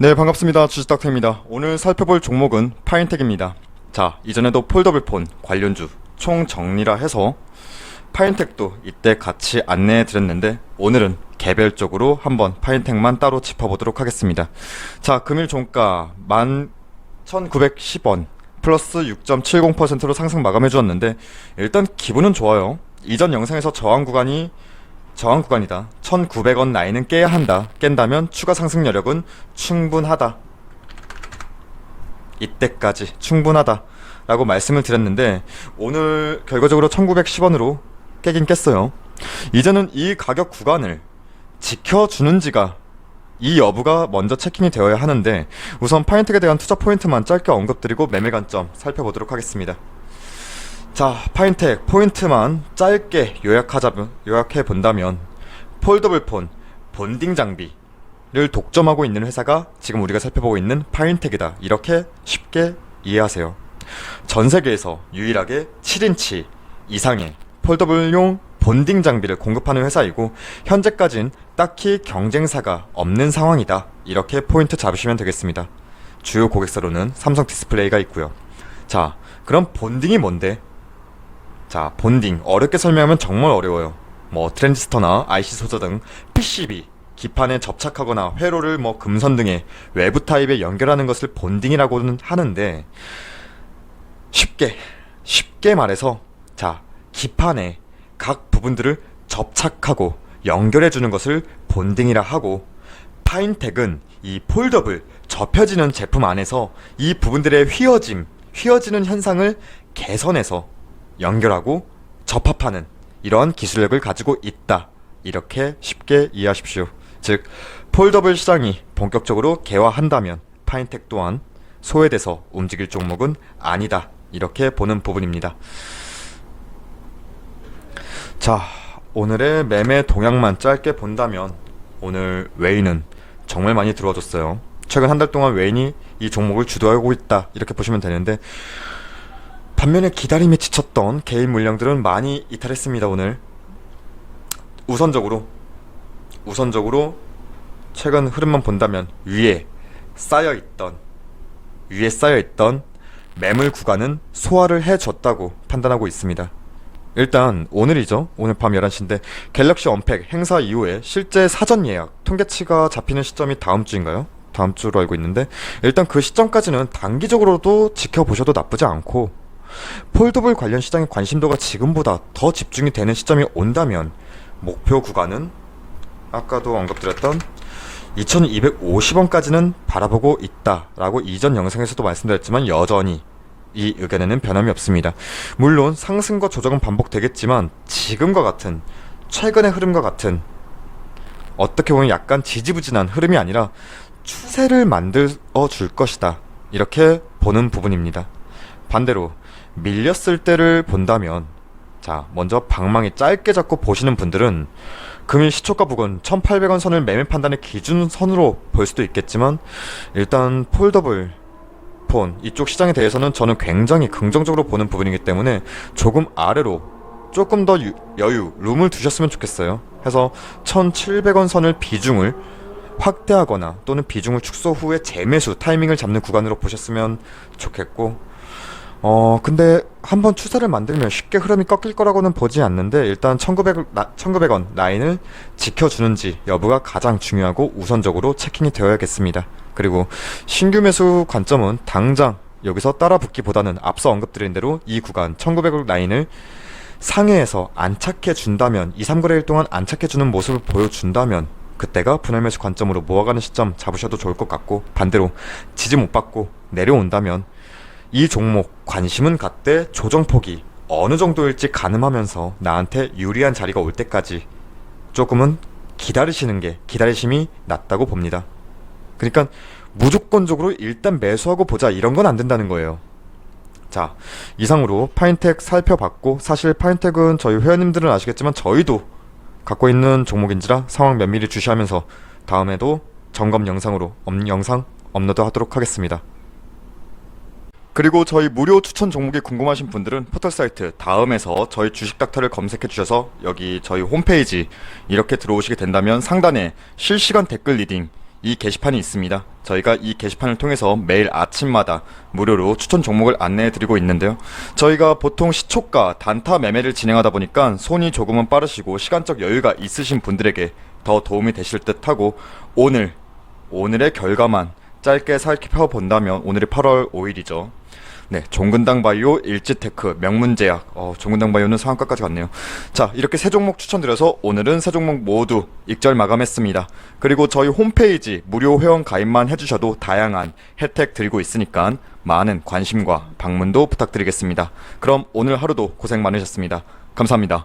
네, 반갑습니다. 주식닥터입니다. 오늘 살펴볼 종목은 파인텍입니다. 자, 이전에도 폴더블폰 관련주 총 정리라 해서 파인텍도 이때 같이 안내해 드렸는데 오늘은 개별적으로 한번 파인텍만 따로 짚어보도록 하겠습니다. 자, 금일 종가 11,910원 플러스 6.70%로 상승 마감해 주었는데 일단 기분은 좋아요. 이전 영상에서 저항 구간이 저항 구간이다. 1,900원 라인은 깨야 한다. 깬다면 추가 상승 여력은 충분하다. 이때까지 충분하다. 라고 말씀을 드렸는데 오늘 결과적으로 1910원으로 깨긴 깼어요. 이제는 이 가격 구간을 지켜주는지가 이 여부가 먼저 체킹이 되어야 하는데 우선 파인텍에 대한 투자 포인트만 짧게 언급드리고 매매 관점 살펴보도록 하겠습니다. 자, 파인텍 포인트만 짧게 요약하자면 요약해 본다면 폴더블 폰 본딩 장비를 독점하고 있는 회사가 지금 우리가 살펴보고 있는 파인텍이다. 이렇게 쉽게 이해하세요. 전 세계에서 유일하게 7인치 이상의 폴더블용 본딩 장비를 공급하는 회사이고 현재까진 딱히 경쟁사가 없는 상황이다. 이렇게 포인트 잡으시면 되겠습니다. 주요 고객사로는 삼성 디스플레이가 있고요. 자, 그럼 본딩이 뭔데? 자, 본딩. 어렵게 설명하면 정말 어려워요. 뭐, 트랜지스터나 IC 소자 등 PCB, 기판에 접착하거나 회로를 뭐 금선 등의 외부 타입에 연결하는 것을 본딩이라고는 하는데, 쉽게, 쉽게 말해서, 자, 기판에 각 부분들을 접착하고 연결해 주는 것을 본딩이라 하고, 파인텍은 이 폴더블, 접혀지는 제품 안에서 이 부분들의 휘어짐, 휘어지는 현상을 개선해서 연결하고 접합하는 이러한 기술력을 가지고 있다. 이렇게 쉽게 이해하십시오. 즉, 폴더블 시장이 본격적으로 개화한다면 파인텍 또한 소외돼서 움직일 종목은 아니다. 이렇게 보는 부분입니다. 자, 오늘의 매매 동향만 짧게 본다면 오늘 웨이는 정말 많이 들어와줬어요. 최근 한 달 동안 웨인이 이 종목을 주도하고 있다. 이렇게 보시면 되는데 반면에 기다림에 지쳤던 개인 물량들은 많이 이탈했습니다 오늘. 우선적으로 우선적으로 최근 흐름만 본다면 위에 쌓여있던 위에 쌓여있던 매물 구간은 소화를 해줬다고 판단하고 있습니다. 일단 오늘이죠. 오늘 밤 11시인데 갤럭시 언팩 행사 이후에 실제 사전 예약 통계치가 잡히는 시점이 다음 주인가요? 다음 주로 알고 있는데 일단 그 시점까지는 단기적으로도 지켜보셔도 나쁘지 않고 폴더블 관련 시장의 관심도가 지금보다 더 집중이 되는 시점이 온다면 목표 구간은 아까도 언급드렸던 2250원까지는 바라보고 있다라고 이전 영상에서도 말씀드렸지만 여전히 이 의견에는 변함이 없습니다. 물론 상승과 조정은 반복되겠지만 지금과 같은 최근의 흐름과 같은 어떻게 보면 약간 지지부진한 흐름이 아니라 추세를 만들어 줄 것이다. 이렇게 보는 부분입니다. 반대로 밀렸을 때를 본다면 자 먼저 방망이 짧게 잡고 보시는 분들은 금일 시초가 부근 1800원 선을 매매 판단의 기준 선으로 볼 수도 있겠지만 일단 폴더블 폰 이쪽 시장에 대해서는 저는 굉장히 긍정적으로 보는 부분이기 때문에 조금 아래로 조금 더 유- 여유 룸을 두셨으면 좋겠어요. 해서 1700원 선을 비중을 확대하거나 또는 비중을 축소 후에 재매수 타이밍을 잡는 구간으로 보셨으면 좋겠고 어 근데 한번 추세를 만들면 쉽게 흐름이 꺾일 거라고는 보지 않는데 일단 1900, 나, 1900원 라인을 지켜주는지 여부가 가장 중요하고 우선적으로 체킹이 되어야겠습니다. 그리고 신규 매수 관점은 당장 여기서 따라 붙기보다는 앞서 언급드린 대로 이 구간 1900원 라인을 상해에서 안착해 준다면 2, 3거래일 동안 안착해 주는 모습을 보여준다면 그때가 분할 매수 관점으로 모아가는 시점 잡으셔도 좋을 것 같고 반대로 지지 못 받고 내려온다면 이 종목 관심은 갖되 조정폭이 어느 정도일지 가늠하면서 나한테 유리한 자리가 올 때까지 조금은 기다리시는 게 기다리심이 낫다고 봅니다. 그러니까 무조건적으로 일단 매수하고 보자 이런 건 안 된다는 거예요. 자, 이상으로 파인텍 살펴봤고 사실 파인텍은 저희 회원님들은 아시겠지만 저희도 갖고 있는 종목인지라 상황 면밀히 주시하면서 다음에도 점검 영상으로 업, 영상 업로드 하도록 하겠습니다. 그리고 저희 무료 추천 종목이 궁금하신 분들은 포털 사이트 다음에서 저희 주식 닥터를 검색해 주셔서 여기 저희 홈페이지 이렇게 들어오시게 된다면 상단에 실시간 댓글 리딩 이 게시판이 있습니다. 저희가 이 게시판을 통해서 매일 아침마다 무료로 추천 종목을 안내해 드리고 있는데요. 저희가 보통 시초가 단타 매매를 진행하다 보니까 손이 조금은 빠르시고 시간적 여유가 있으신 분들에게 더 도움이 되실 듯 하고 오늘 오늘의 결과만 짧게 살펴본다면 오늘이 8월 5일이죠. 네, 종근당 바이오, 일지테크, 명문제약, 어, 종근당 바이오는 상한가까지 갔네요. 자, 이렇게 세 종목 추천드려서 오늘은 세 종목 모두 익절 마감했습니다. 그리고 저희 홈페이지 무료 회원 가입만 해주셔도 다양한 혜택 드리고 있으니까 많은 관심과 방문도 부탁드리겠습니다. 그럼 오늘 하루도 고생 많으셨습니다. 감사합니다.